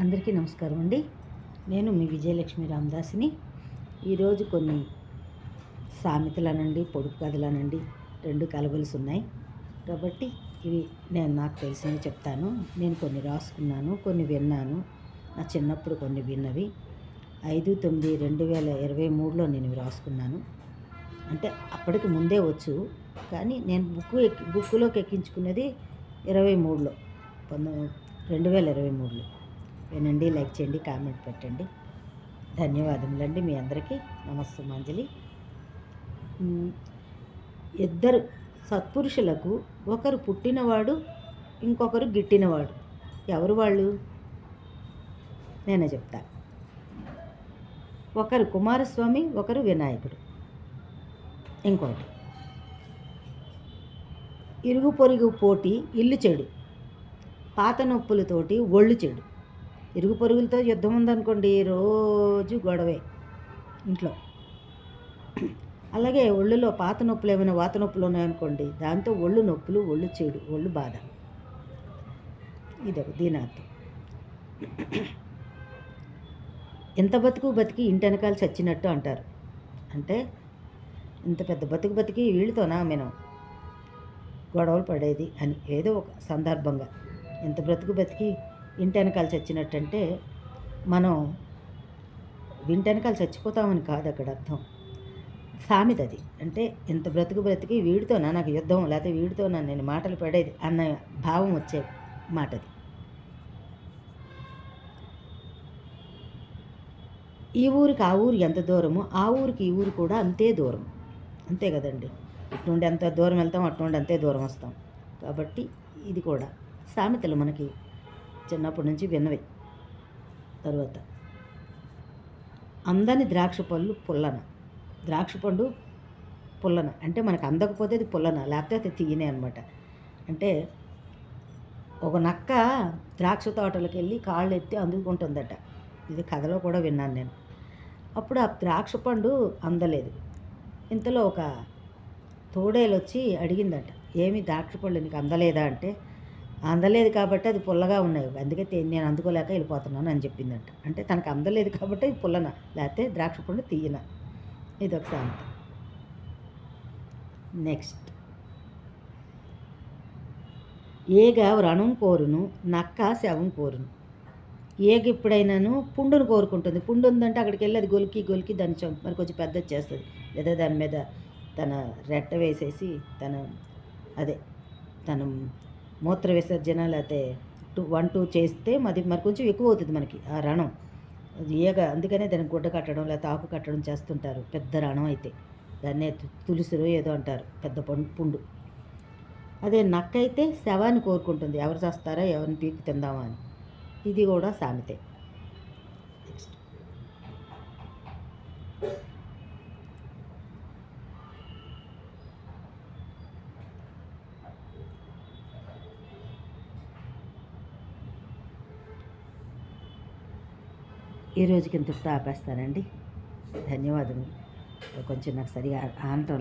అందరికీ నమస్కారం అండి. నేను మీ విజయలక్ష్మి రామదాసిని. ఈరోజు కొన్ని సామెతలనండి పొడుపు కథలనండి రెండు కలబలిసి ఉన్నాయి. కాబట్టి ఇవి నేను నాకు తెలిసినవి చెప్తాను. నేను కొన్ని రాసుకున్నాను కొన్ని విన్నాను. నా చిన్నప్పుడు కొన్ని విన్నవి. ఐదు తొమ్మిది రెండు వేల ఇరవై మూడులో నేను ఇవి రాసుకున్నాను. అంటే అప్పటికి ముందే వచ్చు. కానీ నేను బుక్ ఎక్కి బుక్లోకి ఎక్కించుకున్నది ఇరవై మూడులో పంతొమ్మిది రెండు వేల ఇరవై మూడులో. వినండి లైక్ చేయండి కామెంట్ పెట్టండి. ధన్యవాదములండి మీ అందరికీ. నమస్తే మంజలి ఇద్దరు సత్పురుషులకు ఒకరు పుట్టినవాడు ఇంకొకరు గిట్టినవాడు. ఎవరు వాళ్ళు? నేనే చెప్తా. ఒకరు కుమారస్వామి ఒకరు వినాయకుడు. ఇంకోటి. ఇరుగు పొరుగు పోటీ ఇల్లు చెడు. పాత నొప్పులతోటి ఒళ్ళు చెడు. ఇరుగు పొరుగులతో యుద్ధం ఉందనుకోండి రోజు గొడవే ఇంట్లో. అలాగే ఒళ్ళులో పాత నొప్పులు ఏమైనా వాత నొప్పులు ఉన్నాయనుకోండి దాంతో ఒళ్ళు నొప్పులు ఒళ్ళు చెడు ఒళ్ళు బాధ. ఇదొక దీనార్థం. ఎంత బతుకు బతికి ఇంటి చచ్చినట్టు అంటారు. అంటే ఇంత పెద్ద బతుకు బతికి వీళ్ళతోనా మనం గొడవలు పడేది అని ఏదో ఒక సందర్భంగా. ఎంత బ్రతుకు బతికి ఇంటెనకాలు చచ్చినట్టంటే మనం వింటెనకాలు చచ్చిపోతామని కాదు అక్కడ అర్థం. సామెత అది అంటే ఇంత బ్రతుకు బ్రతికి వీడితోనా నాకు యుద్ధం లేకపోతే వీడితోనా నేను మాటలు పడేది అన్న భావం వచ్చే మాట అది ఈ ఊరికి ఆ ఊరు ఎంత దూరమో ఆ ఊరికి ఈ ఊరు కూడా అంతే దూరం. అంతే కదండి. ఇటు నుండి ఎంత దూరం వెళ్తాం అటు నుండి అంతే దూరం వస్తాం. కాబట్టి ఇది కూడా సామెతలు మనకి చిన్నప్పటి నుంచి విన్నవి. తర్వాత. అందని ద్రాక్ష పళ్ళు పుల్లన. ద్రాక్ష పండు పుల్లన. అంటే మనకు అందకపోతే అది పుల్లన. లేకపోతే అది తీయనే అనమాట అంటే ఒక నక్క ద్రాక్ష తోటలకు వెళ్ళి కాళ్ళు ఎత్తి అందుకుంటుందట. ఇది కథలో కూడా విన్నాను నేను. అప్పుడు ఆ ద్రాక్ష పండు అందలేదు. ఇంతలో ఒక తోడేలు వచ్చి అడిగిందట ఏమి ద్రాక్ష పళ్ళు నీకు అందలేదా? అంటే అందలేదు కాబట్టి అది పుల్లగా ఉన్నాయి. అందుకే నేను అందుకోలేక వెళ్ళిపోతున్నాను అని చెప్పిందంట. అంటే తనకు అందలేదు కాబట్టి ఇది పుల్లన. లేకపోతే ద్రాక్ష పండు తీయన. ఇది ఒక సామెత నెక్స్ట్. ఏగ వ్రణం కోరును నక్క శవం కోరును. ఏగ ఎప్పుడైనాను పుండును కోరుకుంటుంది. పుండు ఉందంటే అక్కడికి వెళ్ళి అది గొలికి గొలికి దాన్ని మరి కొంచెం పెద్దది చేస్తుంది. లేదా దాని మీద తన రెట్ట వేసేసి తన అదే తను మూత్ర విసర్జన లేకపోతే టూ వన్ టూ చేస్తే మరి మరి కొంచెం ఎక్కువ అవుతుంది మనకి ఆ రణం. అది ఏగ అందుకనే దానికి గుడ్డ కట్టడం లేకపోతే ఆకు కట్టడం చేస్తుంటారు. పెద్ద రణం అయితే. దాన్నే తు- ఏదో అంటారు. పెద్ద పండు పుండు. అదే నక్క అయితే శవాన్ని కోరుకుంటుంది. ఎవరు చేస్తారా? ఎవరిని పీకి తిందామా అని. ఇది కూడా సామెతే. నెక్స్ట్ ఈ రోజుకి ఇంతటితో ఆపేస్తానండి ధన్యవాదములు. కొంచెం నాకు సరిగా ఆనటం